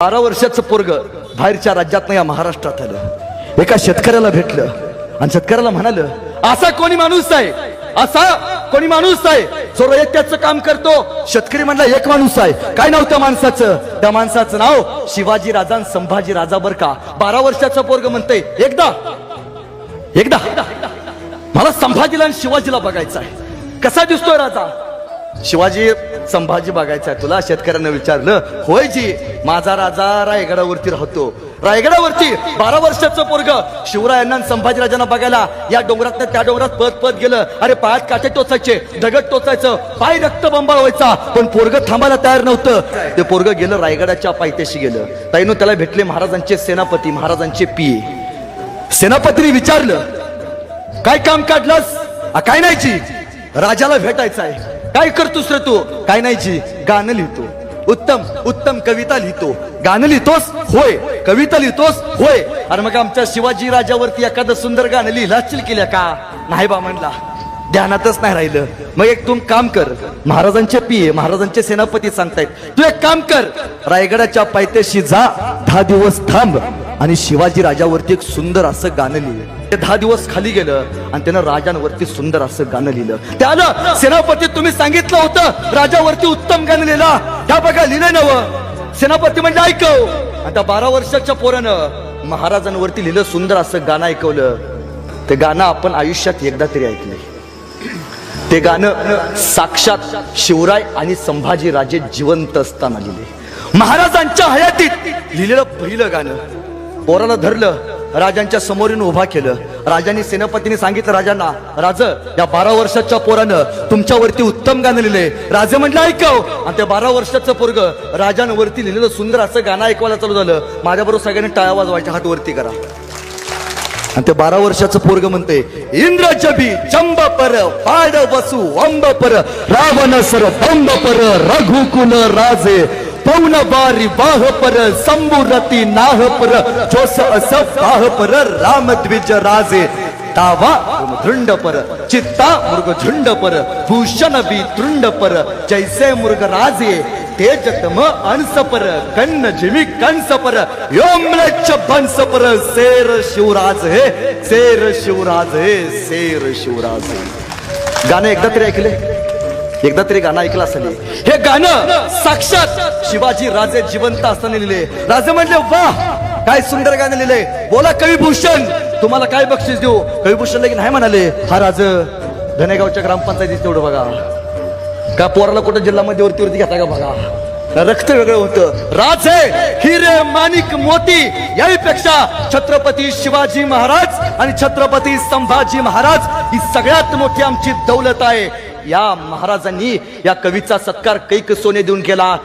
बारा वर्षाचं पोरग बाहेरच्या राज्यात या महाराष्ट्रात आलं. एका शेतकऱ्याला भेटलं. आणि शेतकऱ्याला म्हणाल असा कोणी माणूस आहे? असा कोणी माणूस आहे जो रयत्याचं काम करतो? शेतकरी म्हणला एक माणूस आहे. काय नाव त्या माणसाचं? त्या माणसाचं नाव शिवाजी राजा संभाजी राजा बर का. बारा वर्षाचा पोरग म्हणतंय एकदा एकदा. मला संभाजीला आणि शिवाजीला बघायचं आहे. कसा दिसतोय राजा? शिवाजी संभाजी बघायचा आहे तुला? शेतकऱ्यांना विचारलं होय जी माझा राजा रायगडावरती राहतो. रायगडावरती बारा वर्षाचं पोरग शिवरायांना संभाजी संभाजीराजांना बघायला या डोंगरात त्या डोंगरात पद पद गेलं. अरे पायात काटे टोचायचे दगड टोचायचं पाय रक्त बंबाळ व्हायचा पण पोरग थांबायला तयार नव्हतं. ते पोरग गेलं रायगडाच्या पायथ्याशी गेलं. ताईनं त्याला भेटले महाराजांचे सेनापती महाराजांचे पिये सेनापतीने विचारलं काय काम काढलंस? काय नाही जी. राजाला भेटायचं आहे. काय करतोस रे तू? काय नाही जी गाणं लिहितो. उत्तम उत्तम कविता लिहितो. गाणं लिहितोस? होय. कविता लिहितोस? होय. अरे मग आमच्या शिवाजी राजावरती एखादं सुंदर गाणं लिहिलं असतील केल्या का नाही बा म्हणला. ध्यानातच नाही राहिलं. मग एक तू काम कर. महाराजांचे पिये महाराजांचे सेनापती सांगतायत. तू एक काम कर. रायगडाच्या पायथ्याशी जा. दहा दिवस थांब. आणि शिवाजी राजावरती एक सुंदर असं गाणं लिहिलं. ते दहा दिवस खाली गेलं आणि त्यानं राजांवरती सुंदर असं गाणं लिहिलं. त्यानं सेनापती तुम्ही सांगितलं होतं राजावरती उत्तम गाणं लिहिला. त्या बघा लिहिलं नव. सेनापती म्हणजे ऐकव. आता बारा वर्षाच्या पोरानं महाराजांवरती लिहिलं सुंदर असं गाणं ऐकवलं. ते गाणं आपण आयुष्यात एकदा तरी ऐकले ते गाणं साक्षात शिवराय आणि संभाजी राजे जिवंत असताना लिहिले महाराजांच्या हयातीत लिहिलेलं पहिलं गाणं. पोराला धरलं राजांच्या समोरून उभा केलं. राजांनी सेनापतीने सांगितलं राजांना राज या बारा वर्षाच्या पोरानं तुमच्यावरती उत्तम गाणं लिहिले राजे म्हटलं ऐकव. आणि त्या बारा वर्षाचं पोरग राजांवरती लिहिलेलं सुंदर असं गाणं ऐकवायला चालू झालं. माझ्याबरोबर सगळ्यांनी टाळा वाजवायच्या हातवरती करा. आणि ते बारा वर्षाचं पोरग म्हणते इंद्र जबी चंब पर पाड वसु अंब पर रावण सर बंब पर रघुकुल राजे पौन बारी वाह पर संबुरती नाह पर जोस अस पाह पर राम द्विज राजे तावा धृंड पर चित्ता मृग झुंड पर भूषण बी तृंड पर जैसे मृग राजे तेजतम अंस पर कन्न जिमी कंस पर योम्लच बंस पर शेर शिवराज हे शेर शिवराज हे शेर शिवराज हे। एकदा तरी ऐकले? एकदा तरी गाणं ऐकलं असेल हे. गाणं साक्षात शिवाजी राजे जिवंत असताना लिहिले. राजे म्हणले वा काय सुंदर गाणं लिहिले बोला कविभूषण तुम्हाला काय बक्षीस देऊ? कविभूषण लगीन नाही म्हणाले हा राज धनेगावच्या ग्रामपंचायतीत तेवढं बघा. का पोराला कुठं जिल्हामध्ये वरती वरती घेता का बघा? रक्त वेगळं होतं. हे हिरे माणिक मोती याहीपेक्षा छत्रपती शिवाजी महाराज आणि छत्रपती संभाजी महाराज ही सगळ्यात मोठी आमची दौलत आहे. या महाराजांनी या कवीचा सत्कार कैक सोने देऊन केला.